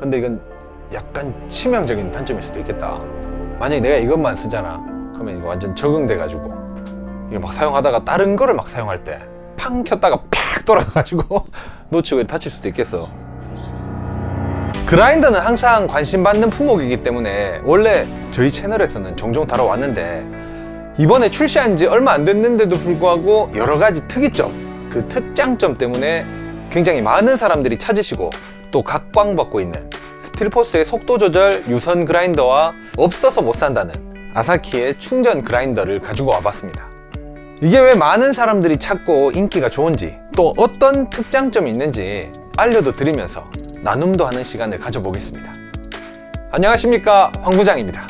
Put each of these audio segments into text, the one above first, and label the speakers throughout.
Speaker 1: 근데 이건 약간 치명적인 단점일 수도 있겠다. 만약에 내가 이것만 쓰잖아. 그러면 이거 완전 적응돼가지고 이거 막 사용하다가 다른 거를 막 사용할 때 팡 켰다가 팍 돌아가가지고 놓치고 다칠 수도 있겠어. 그라인더는 항상 관심 받는 품목이기 때문에 원래 저희 채널에서는 종종 다뤄왔는데 이번에 출시한 지 얼마 안 됐는데도 불구하고 여러 가지 특이점, 그 특장점 때문에 굉장히 많은 사람들이 찾으시고 또 각광받고 있는 스틸포스의 속도 조절 유선 그라인더와 없어서 못 산다는 아사키의 충전 그라인더를 가지고 와봤습니다. 이게 왜 많은 사람들이 찾고 인기가 좋은지 또 어떤 특장점이 있는지 알려도 드리면서 나눔도 하는 시간을 가져보겠습니다. 안녕하십니까 황 부장입니다.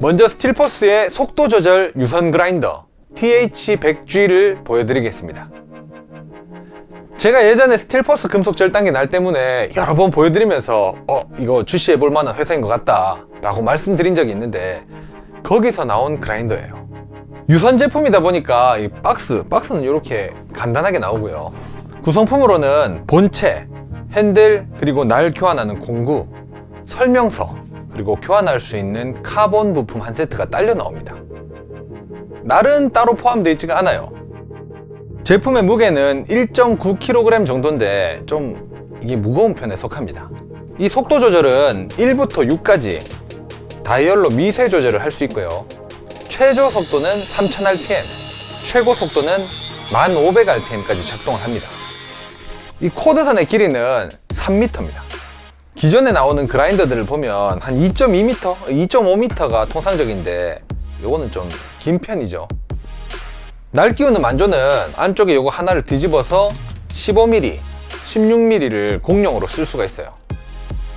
Speaker 1: 먼저 스틸포스의 속도 조절 유선 그라인더 TH100G를 보여드리겠습니다. 제가 예전에 스틸포스 금속 절단기 날 때문에 여러 번 보여드리면서 어 이거 출시해 볼 만한 회사인 것 같다 라고 말씀드린 적이 있는데 거기서 나온 그라인더예요. 유선 제품이다 보니까 이 박스, 박스는 이렇게 간단하게 나오고요. 구성품으로는 본체, 핸들, 그리고 날 교환하는 공구, 설명서, 그리고 교환할 수 있는 카본 부품 한 세트가 딸려 나옵니다. 날은 따로 포함되어 있지가 않아요. 제품의 무게는 1.9kg 정도인데 좀 이게 무거운 편에 속합니다. 이 속도 조절은 1부터 6까지 다이얼로 미세 조절을 할 수 있고요. 최저 속도는 3000rpm, 최고 속도는 1500rpm까지 작동을 합니다. 이 코드선의 길이는 3m입니다. 기존에 나오는 그라인더들을 보면 한 2.2m, 2.5m가 통상적인데 요거는 좀 긴 편이죠. 날 끼우는 만조는 안쪽에 요거 하나를 뒤집어서 15mm, 16mm를 공용으로 쓸 수가 있어요.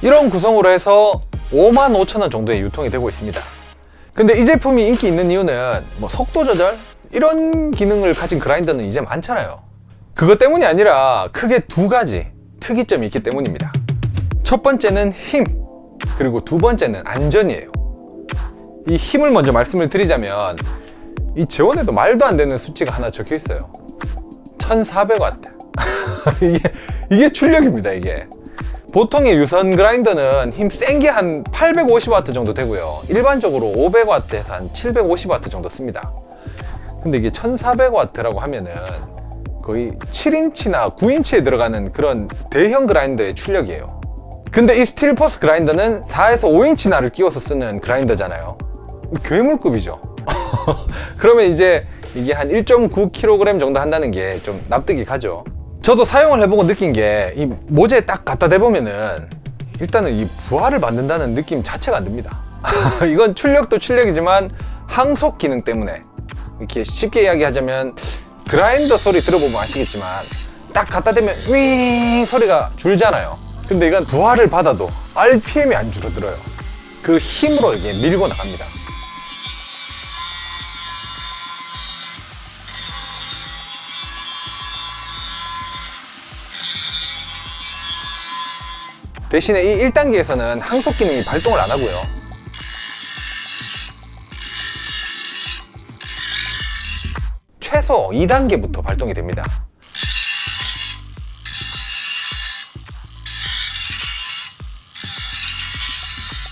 Speaker 1: 이런 구성으로 해서 55,000원 정도에 유통이 되고 있습니다. 근데 이 제품이 인기 있는 이유는 뭐 속도 조절 이런 기능을 가진 그라인더는 이제 많잖아요. 그것 때문이 아니라 크게 두 가지 특이점이 있기 때문입니다. 첫 번째는 힘, 그리고 두 번째는 안전이에요. 이 힘을 먼저 말씀을 드리자면 이 재원에도 말도 안 되는 수치가 하나 적혀 있어요. 1400W. 이게, 이게 출력입니다, 이게. 보통의 유선 그라인더는 힘 센 게 한 850W 정도 되고요. 일반적으로 500W에서 한 750W 정도 씁니다. 근데 이게 1400W라고 하면은 거의 7인치나 9인치에 들어가는 그런 대형 그라인더의 출력이에요. 근데 이 스틸포스 그라인더는 4에서 5인치나를 끼워서 쓰는 그라인더잖아요. 괴물급이죠. 그러면 이제 이게 한 1.9kg 정도 한다는 게 좀 납득이 가죠. 저도 사용을 해보고 느낀 게 이 모재에 딱 갖다 대보면은 일단은 이 부하를 만든다는 느낌 자체가 안 듭니다. 이건 출력도 출력이지만 항속 기능 때문에 이렇게 쉽게 이야기하자면 그라인더 소리 들어보면 아시겠지만 딱 갖다 대면 윙 소리가 줄잖아요. 근데 이건 부하를 받아도 RPM이 안 줄어들어요. 그 힘으로 이게 밀고 나갑니다. 대신에 이 1단계에서는 항속 기능이 발동을 안 하고요. 최소 2단계부터 발동이 됩니다.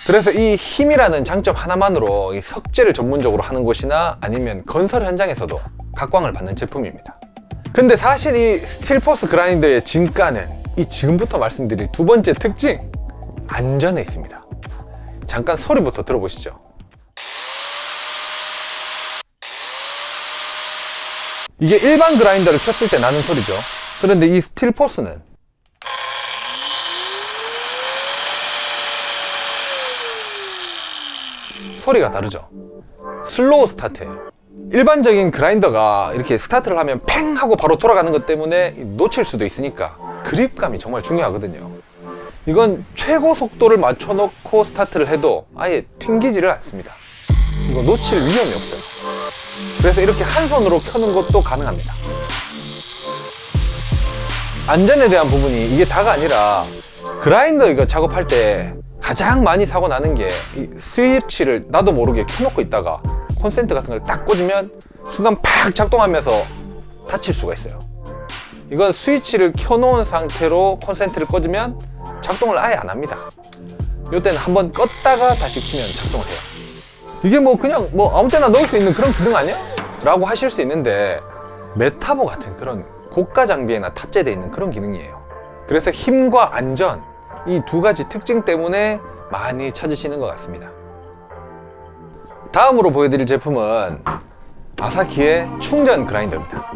Speaker 1: 그래서 이 힘이라는 장점 하나만으로 이 석재를 전문적으로 하는 곳이나 아니면 건설 현장에서도 각광을 받는 제품입니다. 근데 사실 이 스틸포스 그라인더의 진가는 이 지금부터 말씀드릴 두 번째 특징 안전에 있습니다. 잠깐 소리부터 들어보시죠. 이게 일반 그라인더를 켰을 때 나는 소리죠. 그런데 이 스틸포스는 소리가 다르죠. 슬로우 스타트예요. 일반적인 그라인더가 이렇게 스타트를 하면 팽 하고 바로 돌아가는 것 때문에 놓칠 수도 있으니까 그립감이 정말 중요하거든요. 이건 최고 속도를 맞춰놓고 스타트를 해도 아예 튕기지를 않습니다. 이거 놓칠 위험이 없어요. 그래서 이렇게 한 손으로 켜는 것도 가능합니다. 안전에 대한 부분이 이게 다가 아니라 그라인더 이거 작업할 때 가장 많이 사고 나는 게이 스위치를 나도 모르게 켜놓고 있다가 콘센트 같은 걸 딱 꽂으면 순간 팍 작동하면서 다칠 수가 있어요. 이건 스위치를 켜놓은 상태로 콘센트를 꽂으면 작동을 아예 안 합니다. 이때는 한번 껐다가 다시 키면 작동을 해요. 이게 뭐 그냥 뭐 아무 때나 넣을 수 있는 그런 기능 아니야? 라고 하실 수 있는데 메타보 같은 그런 고가 장비에나 탑재되어 있는 그런 기능이에요. 그래서 힘과 안전 이 두 가지 특징 때문에 많이 찾으시는 것 같습니다. 다음으로 보여드릴 제품은 아사키의 충전 그라인더입니다.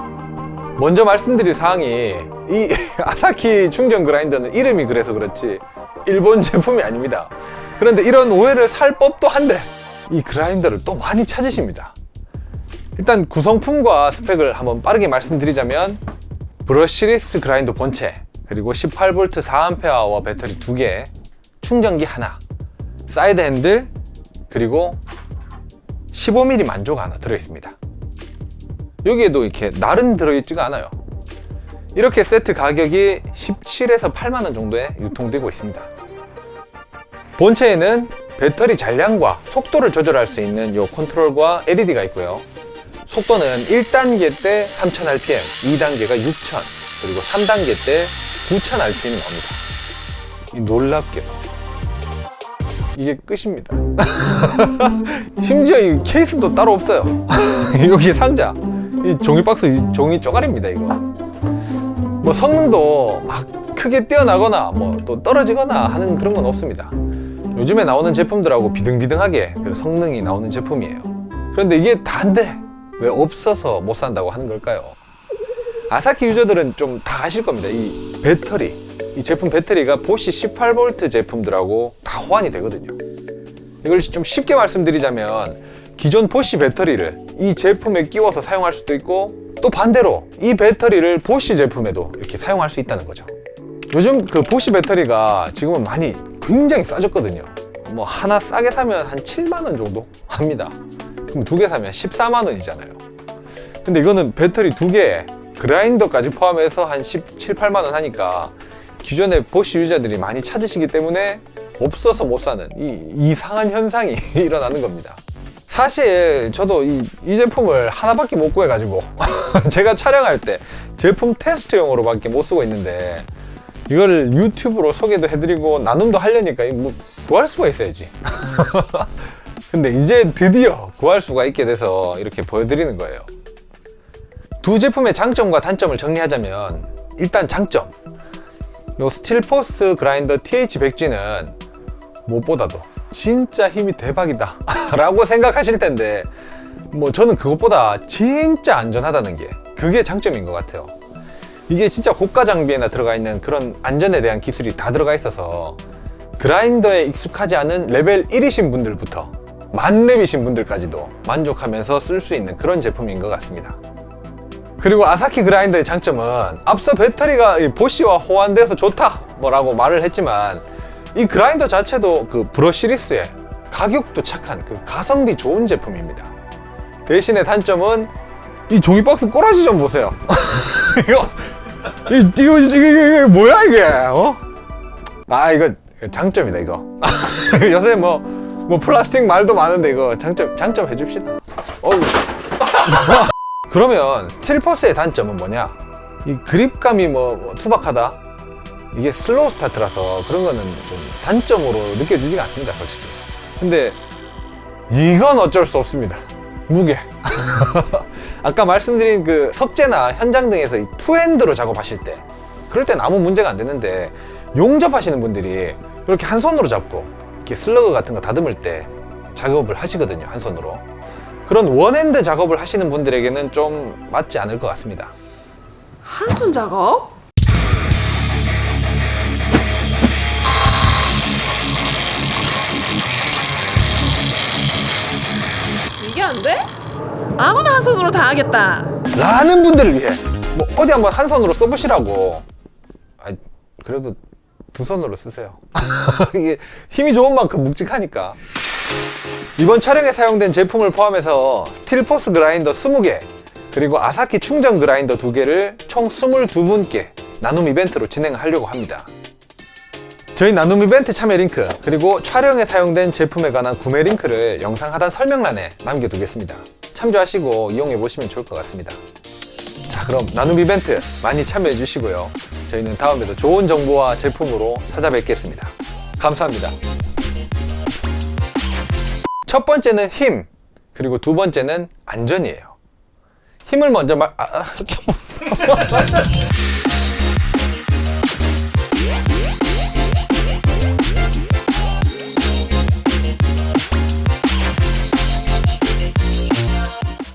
Speaker 1: 먼저 말씀드릴 사항이 이 아사키 충전 그라인더는 이름이 그래서 그렇지 일본 제품이 아닙니다. 그런데 이런 오해를 살 법도 한데 이 그라인더를 또 많이 찾으십니다. 일단 구성품과 스펙을 한번 빠르게 말씀드리자면 브러쉬리스 그라인더 본체 그리고 18V 4A 배터리 2개 충전기 하나 사이드 핸들 그리고 15mm 만조가 하나 들어있습니다. 여기에도 이렇게 날은 들어있지가 않아요. 이렇게 세트 가격이 17에서 8만원 정도에 유통되고 있습니다. 본체에는 배터리 잔량과 속도를 조절할 수 있는 이 컨트롤과 LED가 있고요. 속도는 1단계 때 3000rpm, 2단계가 6000, 그리고 3단계 때 9000rpm이 나옵니다. 이 놀랍게 이게 끝입니다. 심지어 이 케이스도 따로 없어요. 여기 상자, 이 종이 박스, 이 종이 쪼가리입니다, 이거. 뭐 성능도 막 크게 뛰어나거나 뭐 또 떨어지거나 하는 그런 건 없습니다. 요즘에 나오는 제품들하고 비등비등하게 그 성능이 나오는 제품이에요. 그런데 이게 다인데 왜 없어서 못 산다고 하는 걸까요? 아사키 유저들은 좀 다 아실 겁니다. 이 배터리, 이 제품 배터리가 보시 18V 제품들하고 다 호환이 되거든요. 이걸 좀 쉽게 말씀드리자면 기존 보시 배터리를 이 제품에 끼워서 사용할 수도 있고 또 반대로 이 배터리를 보시 제품에도 이렇게 사용할 수 있다는 거죠. 요즘 그 보시 배터리가 지금은 많이 굉장히 싸졌거든요. 뭐 하나 싸게 사면 한 7만 원 정도 합니다. 그럼 두 개 사면 14만 원이잖아요. 근데 이거는 배터리 두 개에 그라인더까지 포함해서 한 17, 8만 원 하니까 기존의 보시 유저들이 많이 찾으시기 때문에 없어서 못 사는 이 이상한 현상이 일어나는 겁니다. 사실 저도 이, 이 제품을 하나밖에 못 구해가지고 제가 촬영할 때 제품 테스트용으로 밖에 못 쓰고 있는데 이거를 유튜브로 소개도 해드리고 나눔도 하려니까 뭐 구할 수가 있어야지. 근데 이제 드디어 구할 수가 있게 돼서 이렇게 보여드리는 거예요. 두 제품의 장점과 단점을 정리하자면 일단 장점. 요 스틸포스 그라인더 TH100G는 무엇보다도 진짜 힘이 대박이다 라고 생각하실 텐데 뭐 저는 그것보다 진짜 안전하다는 게 그게 장점인 것 같아요. 이게 진짜 고가 장비에나 들어가 있는 그런 안전에 대한 기술이 다 들어가 있어서 그라인더에 익숙하지 않은 레벨 1이신 분들부터 만렙이신 분들까지도 만족하면서 쓸 수 있는 그런 제품인 것 같습니다. 그리고 아사키 그라인더의 장점은 앞서 배터리가 이 보시와 호환돼서 좋다 뭐라고 말을 했지만 이 그라인더 자체도 그 브러 시리스의 가격도 착한 그 가성비 좋은 제품입니다. 대신에 단점은 이 종이 박스 꼬라지 좀 보세요. 이거 이, 이거 이게, 뭐야 이게? 어? 아 이거 장점이다 이거. 요새 뭐 뭐 플라스틱 말도 많은데 이거 장점 장점 해줍시다. 어우. 그러면 스틸퍼스의 단점은 뭐냐? 이 그립감이 뭐, 뭐 투박하다. 이게 슬로우 스타트라서 그런 거는 좀 단점으로 느껴지지가 않습니다, 솔직히. 근데 이건 어쩔 수 없습니다. 무게. 아까 말씀드린 그 석재나 현장 등에서 이 투핸드로 작업하실 때 그럴 땐 아무 문제가 안 되는데 용접하시는 분들이 이렇게 한 손으로 잡고 이렇게 슬러그 같은 거 다듬을 때 작업을 하시거든요, 한 손으로. 그런 원핸드 작업을 하시는 분들에게는 좀 맞지 않을 것 같습니다.
Speaker 2: 한 손 작업? 안 돼? 아무나 한 손으로 다 하겠다.
Speaker 1: 라는 분들을 위해. 뭐 어디 한번 한 손으로 써보시라고. 아, 그래도 두 손으로 쓰세요. 이게 힘이 좋은 만큼 묵직하니까. 이번 촬영에 사용된 제품을 포함해서 스틸포스 그라인더 20개 그리고 아사키 충전 그라인더 2개를 총 22분께 나눔 이벤트로 진행하려고 합니다 저희 나눔 이벤트 참여 링크 그리고 촬영에 사용된 제품에 관한 구매 링크를 영상 하단 설명란에 남겨두겠습니다. 참조하시고 이용해 보시면 좋을 것 같습니다. 자 그럼 나눔 이벤트 많이 참여해 주시고요. 저희는 다음에도 좋은 정보와 제품으로 찾아뵙겠습니다. 감사합니다. 첫 번째는 힘 그리고 두 번째는 안전이에요. 힘을 먼저 말 아... 아